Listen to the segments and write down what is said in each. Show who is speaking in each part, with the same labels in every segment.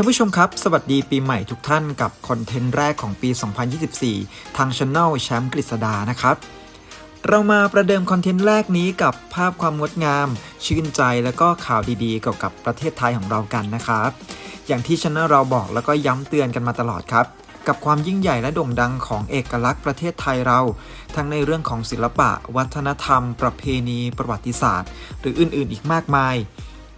Speaker 1: ท่านผู้ชมครับ สวัสดีปีใหม่ทุกท่านกับคอนเทนต์แรกของปี 2024 ทางช anel แชมป์กฤษดานะครับ เรามาประเดิมคอนเทนต์แรกนี้กับภาพความงดงาม ชื่นใจแล้วก็ข่าวดีๆ เกี่ยวกับประเทศไทยของเรากันนะครับ อย่างที่ช anel เราบอกแล้วก็ย้ำเตือนกันมาตลอดครับกับความยิ่งใหญ่และโด่งดังของเอกลักษณ์ประเทศไทยเรา ทั้งในเรื่องของศิลปะ วัฒนธรรม ประเพณี ประวัติศาสตร์ หรืออื่นๆ อีกมากมาย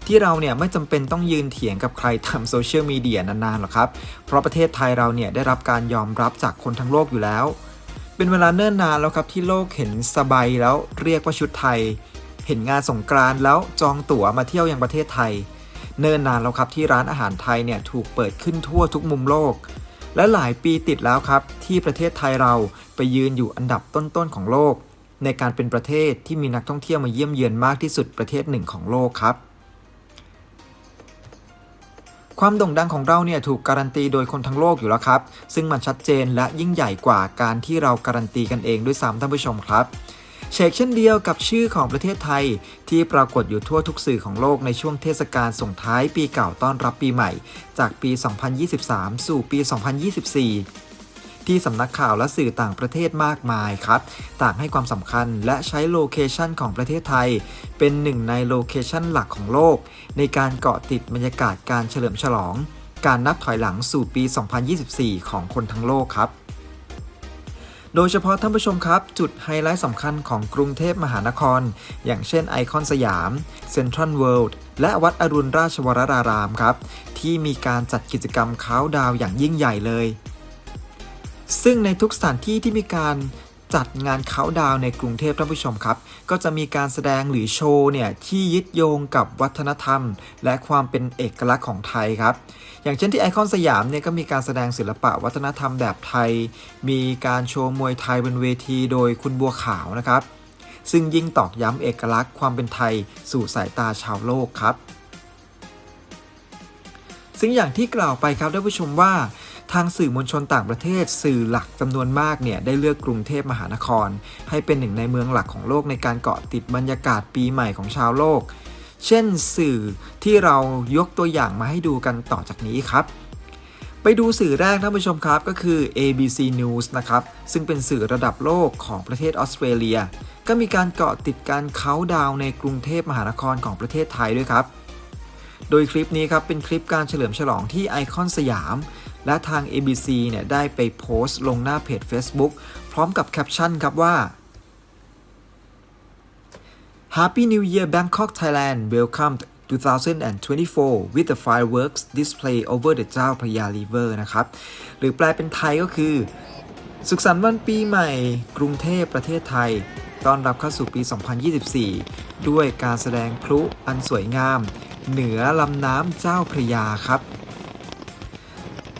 Speaker 1: ที่เราเนี่ยไม่จำเป็นต้องยืนเถียงกับใครทำโซเชียลมีเดียนานๆหรอกครับ เพราะประเทศไทยเราเนี่ยได้รับการยอมรับจากคนทั้งโลกอยู่แล้ว เป็นเวลาเนิ่นนานแล้วครับที่โลกเห็นสบายแล้วเรียกว่าชุดไทย เห็นงานสงกรานต์แล้วจองตั๋วมาเที่ยวยังประเทศไทย เนิ่นนานแล้วครับที่ร้านอาหารไทยเนี่ยถูกเปิดขึ้นทั่วทุกมุมโลก และหลายปีติดแล้วครับ ที่ประเทศไทยเราไปยืนอยู่อันดับต้นๆของโลก ในการเป็นประเทศที่มีนักท่องเที่ยวมาเยี่ยมเยือนมากที่สุดประเทศหนึ่งของโลกครับ ความโด่งดังของเราเนี่ยถูกการันตีโดยคนทั้งโลกอยู่แล้วครับ ซึ่งมันชัดเจนและยิ่งใหญ่กว่าการที่เราการันตีกันเองด้วยซ้ำท่านผู้ชมครับเชกเช่นเดียวกับชื่อของประเทศไทย ที่ปรากฏอยู่ทั่วทุกสื่อของโลกในช่วงเทศกาลส่งท้ายปีเก่าต้อนรับปีใหม่ จากปี 2023 สู่ปี 2024 ที่สำนักข่าวและสื่อต่างประเทศมากมายครับ ต่างให้ความสำคัญและใช้โลเคชันของประเทศไทย เป็นหนึ่งในโลเคชันหลักของโลก ในการเกาะติดบรรยากาศการเฉลิมฉลอง การนับถอยหลังสู่ปี 2024 ของคนทั้งโลกครับโดยเฉพาะท่านผู้ชมครับ จุดไฮไลท์สำคัญของกรุงเทพมหานคร อย่างเช่นไอคอนสยามเซ็นทรัลเวิลด์และวัดอรุณราชวรารารามครับ ที่มีการจัดกิจกรรมค้าวดาวอย่างยิ่งใหญ่เลย ซึ่งในทุกสถานที่ที่มีการจัดงานเขาดาวในกรุงเทพท่านผู้ชมครับ ก็จะมีการแสดงหรือโชว์เนี่ยที่ยึดโยงกับวัฒนธรรม และความเป็นเอกลักษณ์ของไทยครับ อย่างเช่นที่ไอคอนสยามเนี่ยก็มีการแสดงศิลปะวัฒนธรรมแบบไทย มีการโชว์มวยไทยบนเวทีโดยคุณบัวขาวนะครับ ซึ่งยิ่งตอกย้ำเอกลักษณ์ความเป็นไทยสู่สายตาชาวโลกครับซึ่งอย่างที่กล่าวไปครับท่านผู้ชมว่า ทางสื่อมวลชนต่างประเทศ สื่อหลักจำนวนมากเนี่ยได้เลือกกรุงเทพมหานคร ให้เป็นหนึ่งในเมืองหลักของโลกในการเกาะติดบรรยากาศปีใหม่ของชาวโลก เช่นสื่อที่เรายกตัวอย่างมาให้ดูกันต่อจากนี้ครับไปดูสื่อแรกท่านผู้ชมครับก็คือ ABC News นะครับ ซึ่งเป็นสื่อระดับโลกของประเทศออสเตรเลีย ก็มีการเกาะติดการเขาดาวในกรุงเทพมหานครของประเทศไทยด้วยครับ โดยคลิปนี้ครับเป็นคลิปการเฉลิมฉลองที่ไอคอนสยาม และทาง ABC เนี่ยได้ไปโพสต์ลงหน้าเพจ Facebook พร้อมกับแคปชั่นครับว่า Happy New Year Bangkok Thailand welcomed 2024 with the fireworks display over the เจ้าพระยา River นะครับ หรือแปลเป็นไทยก็คือ สุขสันต์วันปีใหม่ กรุงเทพประเทศไทย ต้อนรับเข้าสู่ปี 2024 ด้วยการแสดงพลุอันสวยงาม เหนือลำน้ำเจ้าพระยาครับ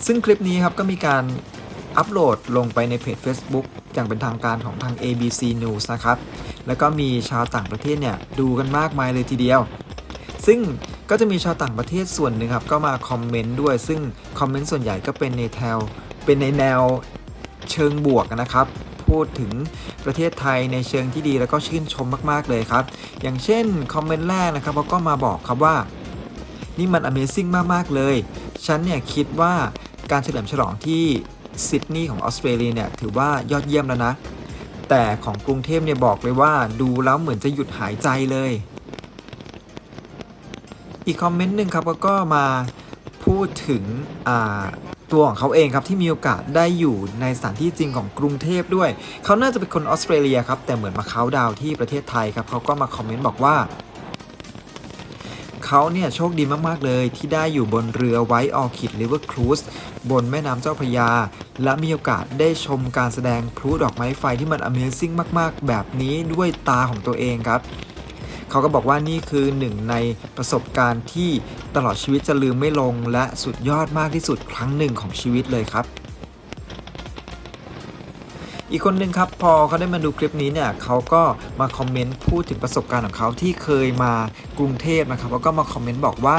Speaker 1: ซึ่งคลิปนี้ครับก็มีการอัปโหลดลงไปในเพจ Facebook อย่างเป็นทางการของทาง ABC News นะครับ แล้วก็มีชาวต่างประเทศเนี่ยดูกันมากมายเลยทีเดียว ซึ่งก็จะมีชาวต่างประเทศส่วนหนึ่งครับก็มาคอมเมนต์ด้วย ซึ่งคอมเมนต์ส่วนใหญ่ก็เป็นในแถวเป็นในแนวเชิงบวกนะครับ พูดถึงประเทศไทยในเชิงที่ดีแล้วก็ชื่นชมมากๆเลยครับ อย่างเช่นคอมเมนต์แรกนะครับเขาก็มาบอกครับว่า นี่มัน Amazing มากๆเลย ฉันเนี่ยคิดว่า การเฉลิมฉลองที่ซิดนีย์ของออสเตรเลียเนี่ยถือว่ายอดเยี่ยมแล้วนะ แต่ของกรุงเทพเนี่ยบอกเลยว่าดูแล้วเหมือนจะหยุดหายใจเลย อีกคอมเมนต์หนึ่งครับก็มาพูดถึงตัวของเขาเองครับที่มีโอกาสได้อยู่ในสถานที่จริงของกรุงเทพด้วย เขาน่าจะเป็นคนออสเตรเลียครับแต่เหมือนมาเขาดาวที่ประเทศไทยครับเขาก็มาคอมเมนต์บอกว่าเขาเนี่ยโชคดีมาก ๆ เลยที่ได้อยู่บนเรือไว้ออคิดริเวอร์ครูซ บนแม่น้ำเจ้าพยา และมีโอกาสได้ชมการแสดงพลุดอกไม้ไฟที่มัน Amazing มากๆ แบบนี้ด้วยตาของตัวเองครับเขาก็บอกว่านี่คือหนึ่งในประสบการณ์ที่ตลอดชีวิตจะลืมไม่ลง และสุดยอดมากที่สุดครั้งหนึ่งของชีวิตเลยครับ อีกคนหนึ่งครับพอเขาได้มาดูคลิปนี้เนี่ยเขาก็มาคอมเมนต์พูดถึงประสบการณ์ของเขาที่เคยมากรุงเทพนะครับแล้วก็มาคอมเมนต์บอกว่า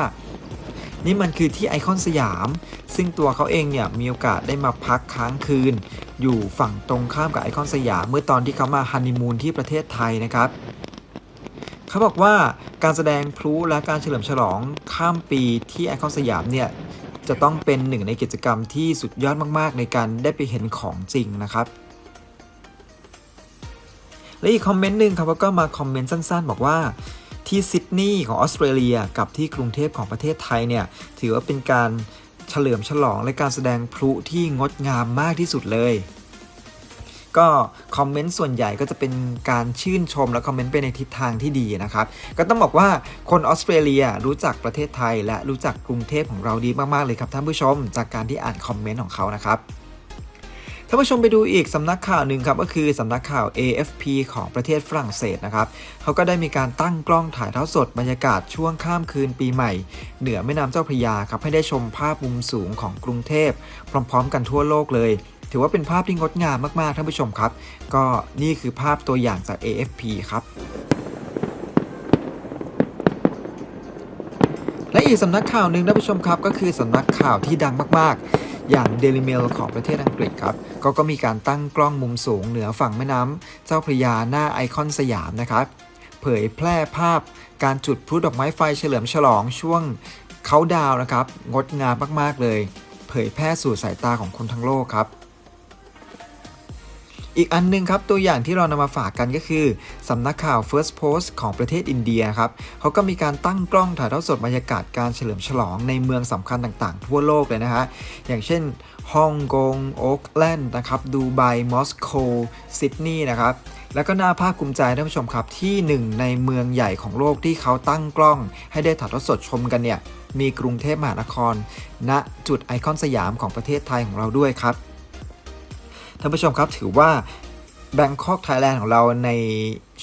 Speaker 1: นี่มันคือที่ไอคอนสยาม ซึ่งตัวเขาเองเนี่ยมีโอกาสได้มาพักค้างคืน อยู่ฝั่งตรงข้ามกับไอคอนสยาม เมื่อตอนที่เขามาฮันนีมูนที่ประเทศไทยนะครับเขาบอกว่าการแสดงพลุและการเฉลิมฉลองข้ามปีที่ไอคอนสยามเนี่ยจะต้องเป็นหนึ่งในกิจกรรมที่สุดยอดมากๆ ในการได้ไปเห็นของจริงนะครับและอีกคอมเมนต์หนึ่งครับก็มาคอมเมนต์สั้นๆ บอกว่า ที่ซิดนีย์ของออสเตรเลียกับที่กรุงเทพของประเทศไทยเนี่ยถือว่าเป็นการเฉลิมฉลองและการแสดงพลุที่งดงามมากที่สุดเลย ก็คอมเมนต์ส่วนใหญ่ก็จะเป็นการชื่นชมและคอมเมนต์ไปในทิศทางที่ดีนะครับ ก็ต้องบอกว่าคนออสเตรเลียรู้จักประเทศไทย และรู้จักกรุงเทพของเราดีมากๆเลยครับท่านผู้ชม จากการที่อ่านคอมเมนต์ของเขานะครับ ท่านผู้ชมไปดูอีกสำนักข่าวหนึ่งครับก็คือสำนักข่าว AFP ของประเทศฝรั่งเศสนะครับเขาก็ได้มีการตั้งกล้องถ่ายเทอดสดบรรยากาศช่วงข้ามคืนปีใหม่ เหนือแม่น้ำเจ้าพระยาครับให้ได้ชมภาพมุมสูงของกรุงเทพ พร้อม ๆ กันทั่วโลกเลยถือว่าเป็นภาพที่งดงามมากๆท่านผู้ชมครับ ก็นี่คือภาพตัวอย่างจาก AFP ครับและอีกสำนักข่าวหนึ่งท่านผู้ชมครับ ก็คือสำนักข่าวที่ดังมากๆ อย่างเดลิเมลของประเทศอังกฤษครับก็ก็มีการตั้งกล้องมุมสูงเหนือฝั่งแม่น้ำเจ้าพระยาหน้าไอคอนสยามนะครับ เผยแพร่ภาพการจุดพลุดอกไม้ไฟเฉลิมฉลองช่วงเขาดาวนะครับ งดงามมากๆเลย เผยแพร่สู่สายตาของคนทั้งโลกครับ อีกอันหนึงครับตัวอย่างที่เรานำมาฝากกันก็คือสำนักข่าว First Post ของประเทศอินเดียครับเขาก็มีการตั้งกล้องถ่ายทอดสดบรรยากาศการเฉลิมฉลองในเมืองสำคัญต่างๆ ทั่วโลกเลยนะฮะอย่างเช่นฮ่องกงโอ๊กแลนด์นะครับดูไบมอสโกซิดนีย์นะครับแล้วก็น่าภาคภูมิใจท่านผู้ชมครับที่หนึ่งในเมืองใหญ่ของโลกที่เขาตั้งกล้อง ให้ได้ถ่ายทอดสดชมกันเนี่ยมีกรุงเทพมหานครณจุดไอคอนสยามของประเทศไทยของเราด้วยครับ ท่านผู้ชมครับถือว่าแบงคอกไทยแลนด์ของเราใน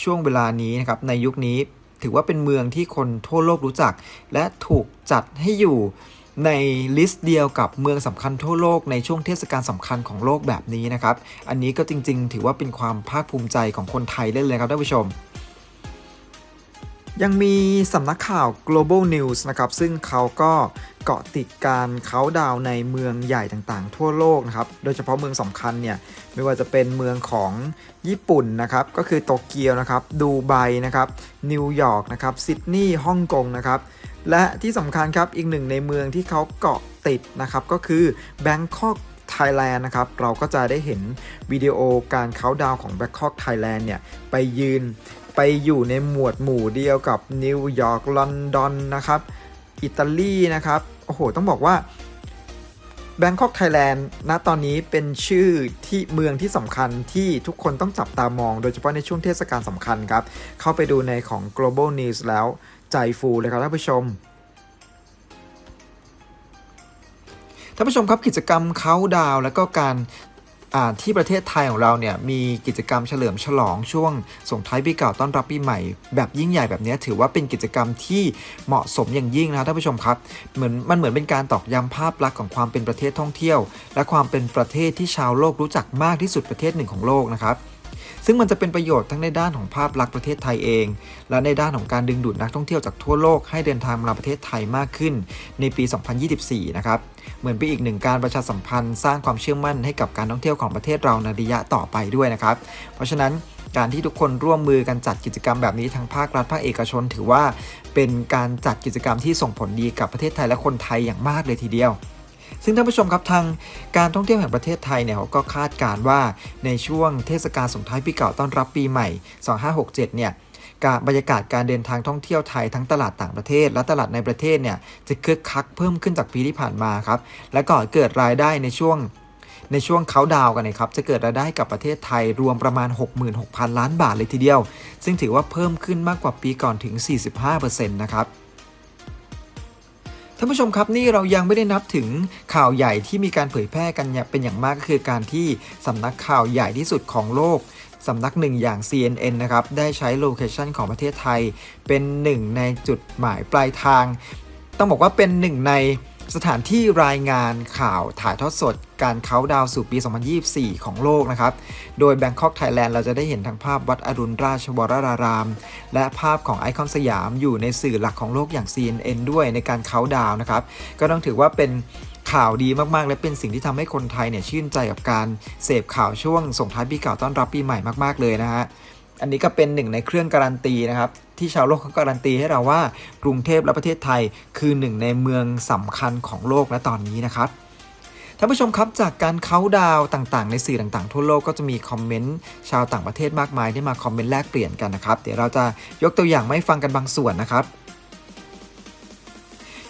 Speaker 1: ช่วงเวลานี้นะครับในยุคนี้ถือว่าเป็นเมืองที่คนทั่วโลกรู้จัก และถูกจัดให้อยู่ในลิสต์เดียวกับเมืองสำคัญทั่วโลกในช่วงเทศกาลสำคัญของโลกแบบนี้นะครับ อันนี้ก็จริงๆ ถือว่าเป็นความภาคภูมิใจของคนไทยได้เลยครับท่านผู้ชม ยังมีสำนักข่าว global news นะครับ ซึ่งเขาก็เกาะติดการเขาดาวในเมืองใหญ่ต่างๆ ทั่วโลกนะครับ โดยเฉพาะเมืองสำคัญเนี่ย ไม่ว่าจะเป็นเมืองของญี่ปุ่นนะครับ ก็คือโตเกียวนะครับ ดูไบนะครับ นิวยอร์กนะครับ ซิดนีย์ ฮ่องกงนะครับ และที่สำคัญครับ อีกหนึ่งในเมืองที่เขาเกาะติดนะครับ ก็คือ Bangkok Thailand นะครับ เราก็จะได้เห็นวิดีโอการเขาดาวของ Bangkok Thailand เนี่ย ไปยืน ไปอยู่ในหมวดหมู่เดียวกับนิวยอร์กลอนดอนนะครับอิตาลีนะครับโอ้โหต้องบอกว่า Bangkok Thailand ณตอนนี้เป็นชื่อที่เมืองที่สำคัญที่ทุกคนต้องจับตามอง โดยเฉพาะในช่วงเทศกาลสำคัญครับ เข้าไปดูในของ global news แล้วใจฟูเลยครับท่านผู้ชมท่านผู้ชมครับกิจกรรมเขาดาวแล้วก็การ ที่ประเทศไทยของเราเนี่ยมีกิจกรรมเฉลิมฉลองช่วงส่งท้ายปีเก่าต้อนรับปีใหม่ แบบยิ่งใหญ่แบบนี้ถือว่าเป็นกิจกรรมที่เหมาะสมอย่างยิ่งนะท่านผู้ชมครับเหมือนมันเหมือนเป็นการตอกย้ำภาพลักษณ์ของความเป็นประเทศท่องเที่ยว และความเป็นประเทศที่ชาวโลกรู้จักมากที่สุดประเทศหนึ่งของโลกนะครับ ซึ่งมันจะเป็นประโยชน์ทั้งในด้านของภาพลักษณ์ประเทศไทยเอง และในด้านของการดึงดูดนักท่องเที่ยวจากทั่วโลกให้เดินทางมาประเทศไทยมากขึ้นในปี 2024 นะครับ เหมือนเป็นอีกหนึ่งการประชาสัมพันธ์สร้างความเชื่อมั่นให้กับการท่องเที่ยวของประเทศเราในระยะต่อไปด้วยนะครับ เพราะฉะนั้นการที่ทุกคนร่วมมือกันจัดกิจกรรมแบบนี้ทั้งภาครัฐภาคเอกชน ถือว่าเป็นการจัดกิจกรรมที่ส่งผลดีกับประเทศไทยและคนไทยอย่างมากเลยทีเดียว ซึ่งท่านผู้ชมครับทางการท่องเที่ยวแห่งประเทศไทยเนี่ยเขาก็คาดการณ์ว่าในช่วงเทศกาลส่งท้ายปีเก่าต้อนรับปีใหม่ 2567 เนี่ยการบรรยากาศการเดินทางท่องเที่ยวไทยทั้งตลาดต่างประเทศ และตลาดในประเทศเนี่ยจะคึกคักเพิ่มขึ้นจากปีที่ผ่านมาครับและก็เกิดรายได้ในช่วงในช่วงเขาดาวกันนะครับ จะเกิดรายได้กับประเทศไทยรวมประมาณ 66,000 ล้านบาทเลยทีเดียว ซึ่งถือว่าเพิ่มขึ้นมากกว่าปีก่อนถึง 45%นะครับ ท่านผู้ชมครับนี่เรายังไม่ได้นับถึงข่าวใหญ่ที่มีการเผยแพร่กันเนี่ยเป็นอย่างมากก็คือการที่สำนักข่าวใหญ่ที่สุดของโลกสำนักหนึ่งอย่าง CNN นะครับ ได้ใช้โลเคชันของประเทศไทย เป็นหนึ่งในจุดหมายปลายทาง ต้องบอกว่าเป็นหนึ่งใน สถานที่รายงานข่าวถ่ายทอดสด การเขาดาวสู่ปี 2024 ของโลกนะครับ โดย Bangkok Thailand เราจะได้เห็นทั้งภาพวัดอรุณราชวราราราม และภาพของไอคอนสยามอยู่ในสื่อหลักของโลกอย่าง CNN ด้วยในการเขาดาวน์นะครับ ก็ต้องถือว่าเป็นข่าวดีมาก ๆ และเป็นสิ่งที่ทำให้คนไทยเนี่ยชื่นใจกับการเสพข่าวช่วงส่งท้ายปีเก่าต้อนรับปีใหม่มาก ๆ เลยนะฮะ อันนี้ก็เป็นหนึ่งในเครื่องการันตีนะครับ ที่ชาวโลกเขาการันตีให้เราว่า กรุงเทพและประเทศไทยคือหนึ่งในเมืองสำคัญของโลกณตอนนี้นะครับท่านผู้ชมครับจากการเค้าดาวต่างๆ ในสื่อต่างๆ ทั่วโลกก็จะมีคอมเมนต์ชาวต่างประเทศมากมายที่มาคอมเมนต์แลกเปลี่ยนกันนะครับ เดี๋ยวเราจะยกตัวอย่างมาให้ฟังกันบางส่วนนะครับ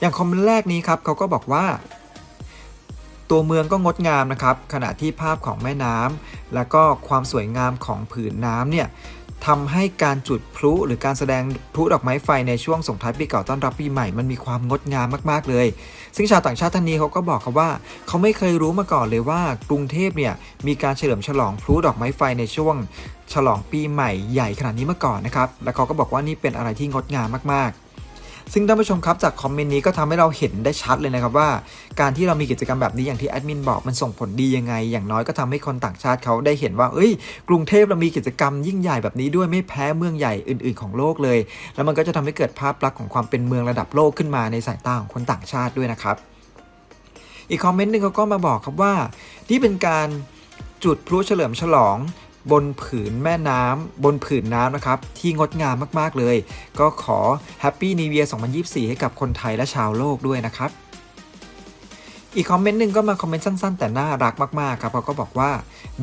Speaker 1: อย่างคอมเมนต์แรกนี้ครับเขาก็บอกว่า ตัวเมืองก็งดงามนะครับ ขณะที่ภาพของแม่น้ำแล้วก็ความสวยงามของผืนน้ำเนี่ย ทำให้การจุดพลุหรือการแสดงพลุดอกไม้ไฟในช่วงส่งท้ายปีเก่าต้อนรับปีใหม่มันมีความงดงามมากๆเลย ซึ่งชาวต่างชาติท่านนี้เขาก็บอกครับว่าเขาไม่เคยรู้มาก่อนเลยว่ากรุงเทพเนี่ยมีการเฉลิมฉลองพลุดอกไม้ไฟในช่วง ฉลองปีใหม่ใหญ่ขนาดนี้มาก่อนนะครับ และเขาก็บอกว่านี่เป็นอะไรที่งดงามมากๆ ซึ่งท่านผู้ชมครับจากคอมเมนต์นี้ก็ทำให้เราเห็นได้ชัดเลยนะครับว่า การที่เรามีกิจกรรมแบบนี้อย่างที่แอดมินบอกมันส่งผลดียังไง อย่างน้อยก็ทำให้คนต่างชาติเขาได้เห็นว่าเอ้ย กรุงเทพเรามีกิจกรรมยิ่งใหญ่แบบนี้ด้วยไม่แพ้เมืองใหญ่อื่น ๆ ของโลกเลย แล้วมันก็จะทำให้เกิดภาพลักษณ์ของความเป็นเมืองระดับโลกขึ้นมาในสายตาของคนต่างชาติด้วยนะครับ อีกคอมเมนต์หนึ่งเขาก็มาบอกครับว่านี่เป็นการจุดพลุเฉลิมฉลอง บนผืนแม่น้ำบนผืนน้ำนะครับ ที่งดงามมากๆเลย ก็ขอ Happy New Year 2024 ให้กับคนไทยและชาวโลกด้วยนะครับ อีกคอมเมนต์หนึ่งก็มาคอมเมนต์สั้นๆ แต่น่ารักมากๆครับเขาก็บอกว่า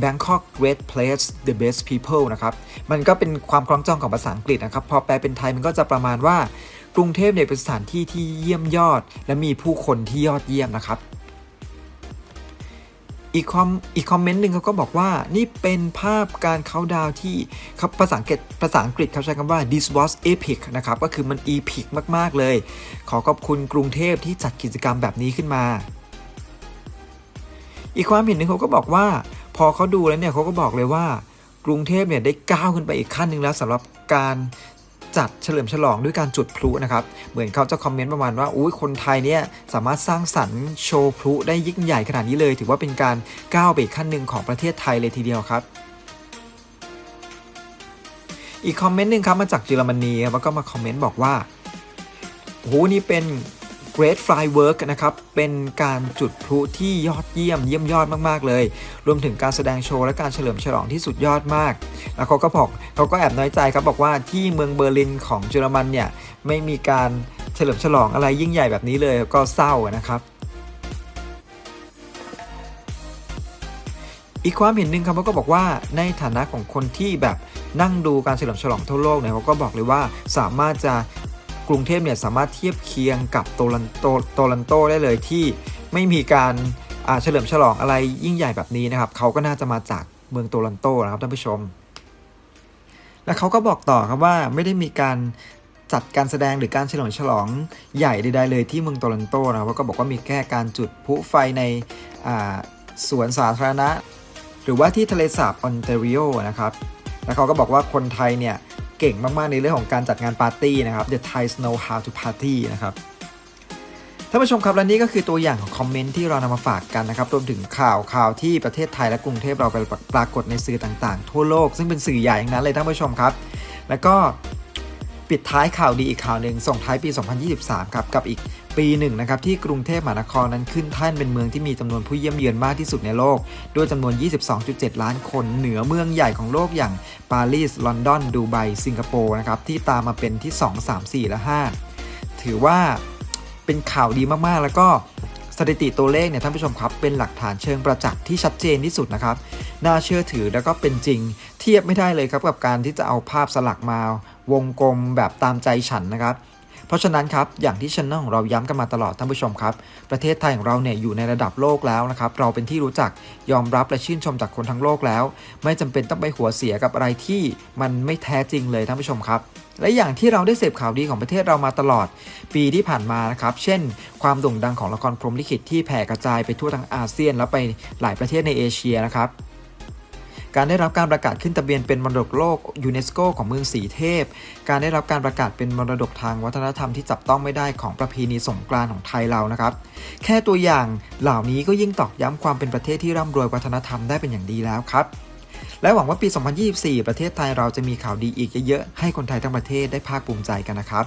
Speaker 1: Bangkok great place the best people นะครับ มันก็เป็นความคล้องจองของภาษาอังกฤษนะครับ พอแปลเป็นไทยมันก็จะประมาณว่ากรุงเทพเนี่ยเป็นสถานที่ที่เยี่ยมยอด และมีผู้คนที่ยอดเยี่ยมนะครับ อีกคอมอีกคอมเมนต์หนึ่งเขาก็บอกว่านี่เป็นภาพการเขาดาวที่ครับภาษาอังกฤษภาษาอังกฤษเขาใช้คำว่า this was epic นะครับ ก็คือมัน epic มาก ๆ เลย ขอขอบคุณกรุงเทพที่จัดกิจกรรมแบบนี้ขึ้นมา อีกความเห็นหนึ่งเขาก็บอกว่า พอเขาดูแล้วเนี่ยเขาก็บอกเลยว่ากรุงเทพเนี่ยได้ก้าวขึ้นไปอีกขั้นหนึ่งแล้วสำหรับการ จัดเฉลิมฉลองด้วยการจุดพลุนะครับ เหมือนเขาจะคอมเมนต์ประมาณว่าอุ้ยคนไทยเนี่ยสามารถสร้างสรรค์โชว์พลุได้ยิ่งใหญ่ขนาดนี้เลย ถือว่าเป็นการก้าวไปขั้นหนึ่งของประเทศไทยเลยทีเดียวครับอีกคอมเมนต์หนึ่งครับมาจากเยอรมนีครับแล้วก็มาคอมเมนต์บอกว่าโอ้โหนี่เป็น Great Firework นะครับ เป็นการจุดพลุที่ยอดเยี่ยมเยี่ยมยอดมาก ๆ เลย รวมถึงการแสดงโชว์และการเฉลิมฉลองที่สุดยอดมาก แล้วเขาก็บอกเขาก็แอบน้อยใจครับ บอกว่าที่เมืองเบอร์ลินของเยอรมันเนี่ย ไม่มีการเฉลิมฉลองอะไรยิ่งใหญ่แบบนี้เลยก็เศร้านะครับอีกความเห็นหนึ่งครับเขาก็บอกว่าในฐานะของคนที่แบบนั่งดูการเฉลิมฉลองทั่วโลกเนี่ยเขาก็บอกเลยว่าสามารถจะ กรุงเทพเนี่ยสามารถเทียบเคียงกับโตลันโตโตลันโตได้เลยที่ไม่มีการเฉลิมฉลองอะไรยิ่งใหญ่แบบนี้นะครับเขาก็น่าจะมาจากเมืองโตลันโตนะครับท่านผู้ชม และเขาก็บอกต่อครับว่าไม่ได้มีการจัดการแสดงหรือการเฉลิมฉลองใหญ่ใดๆเลยที่เมืองโตลันโตนะครับก็บอกว่ามีแค่การจุดพลุไฟในสวนสาธารณะ หรือว่าที่ทะเลสาบออนเตริโอนะครับแล้วเขาก็บอกว่าคนไทยเนี่ย เก่งมากๆในเรื่องของการจัดงานปาร์ตี้นะครับ The Thais know how to party นะครับท่านผู้ชมครับและนี่ก็คือตัวอย่างของคอมเมนต์ที่เรานำมาฝากกันนะครับรวมถึงข่าวข่าวที่ประเทศไทยและกรุงเทพเราไปปรากฏในสื่อต่างๆ ทั่วโลก ซึ่งเป็นสื่อใหญ่ทั้งนั้นเลยท่านผู้ชมครับ แล้วก็ปิดท้ายข่าวดีอีกข่าวหนึ่งส่งท้ายปี 2023 ครับ กับอีก ปีหนึ่งนะครับที่กรุงเทพมหานครนั้นขึ้นแท่านเป็นเมืองที่มีจำนวนผู้เยี่ยมเยือนมากที่สุดในโลก ด้วยจำนวน 22.7 ล้านคนเหนือเมืองใหญ่ของโลกอย่างปารีส ลอนดอน ดูไบ สิงคโปร์นะครับที่ตามมาเป็นที่ 2 3 4 และ 5 ถือว่าเป็นข่าวดีมากๆ แล้วก็สถิติตัวเลขเนี่ยท่านผู้ชมครับ เป็นหลักฐานเชิงประจักษ์ที่ชัดเจนที่สุดนะครับ น่าเชื่อถือแล้วก็เป็นจริง เทียบไม่ได้เลยครับกับการที่จะเอาภาพสลักมาวงกลมแบบตามใจฉันนะครับ เพราะฉะนั้นครับอย่างที่ช anel ของเราย้ำกันมาตลอดท่านผู้ชมครับ ประเทศไทยของเราเนี่ยอยู่ในระดับโลกแล้วนะครับ เราเป็นที่รู้จักยอมรับและชื่นชมจากคนทั้งโลกแล้ว ไม่จำเป็นต้องไปหัวเสียกับอะไรที่มันไม่แท้จริงเลยท่านผู้ชมครับและอย่างที่เราได้เสพข่าวดีของประเทศเรามาตลอด ปีที่ผ่านมานะครับ เช่น ความโด่งดังของละครพรหมลิขิตที่แผ่กระจายไปทั่วทั้งอาเซียน และไปหลายประเทศในเอเชียนะครับ การได้รับการประกาศขึ้นทะเบียนเป็นมรดกโลกยูเนสโกของเมืองสีเทพ การได้รับการประกาศเป็นมรดกทางวัฒนธรรมที่จับต้องไม่ได้ของประเพณีสงกรานต์ของไทยเรานะครับ แค่ตัวอย่างเหล่านี้ก็ยิ่งตอกย้ำความเป็นประเทศที่ร่ำรวยวัฒนธรรมได้เป็นอย่างดีแล้วครับและหวังว่าปี 2024 ประเทศไทยเราจะมีข่าวดีอีกเยอะๆ ให้คนไทยทั้งประเทศได้ภาคภูมิใจกันนะครับ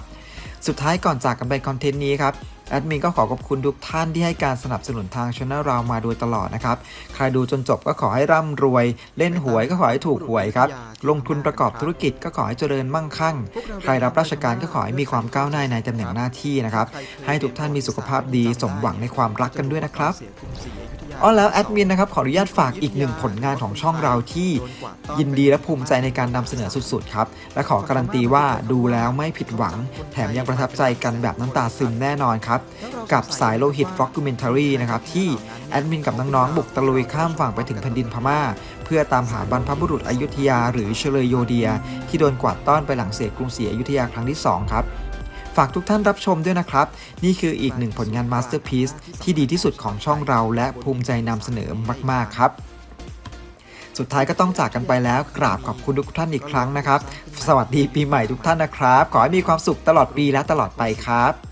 Speaker 1: สุดท้ายก่อนจากกันไปคอนเทนต์นี้ครับแอดมินก็ขอขอบคุณทุกท่านที่ให้การสนับสนุนทางช anel เรามาโดยตลอดนะครับ ใครดูจนจบก็ขอให้ร่ำรวย เล่นหวยก็ขอให้ถูกหวยครับ ลงทุนประกอบธุรกิจก็ขอให้เจริญมั่งคั่ง ใครรับราชการก็ขอให้มีความก้าวหน้าในตำแหน่งหน้าที่นะครับ ให้ทุกท่านมีสุขภาพดีสมหวังในความรักกันด้วยนะครับ อ๋อแล้วแอดมินนะครับขออนุญาตฝากอีกหนึ่งผลงานของช่องเราที่ยินดีและภูมิใจในการนำเสนอสุดๆครับ และขอการันตีว่าดูแล้วไม่ผิดหวัง แถมยังประทับใจกันแบบน้ำตาซึมแน่นอนครับ กับสายโลหิตฟ็อก u ูเมนทารีนะครับที่แอดมินกับน้องๆบุกตะลุยข้ามฝั่งไปถึงแผ่นดินพม่า เพื่อตามหาบรรพบุรุษอยุธยา หรือเชลยโยเดีย ที่โดนกวาดต้อนไปหลังเสียกรุงศรีอยุธยาครั้งที่2ครับ ฝากทุกท่านรับชมด้วยนะครับ นี่คืออีกหนึ่งผลงานมาสเตอร์พีซที่ดีที่สุดของช่องเราและภูมิใจนำเสนอมาก ๆ ครับสุดท้ายก็ต้องจากกันไปแล้วกราบขอบคุณทุกท่านอีกครั้งนะครับ สวัสดีปีใหม่ทุกท่านนะครับ ขอให้มีความสุขตลอดปีและตลอดไปครั
Speaker 2: บ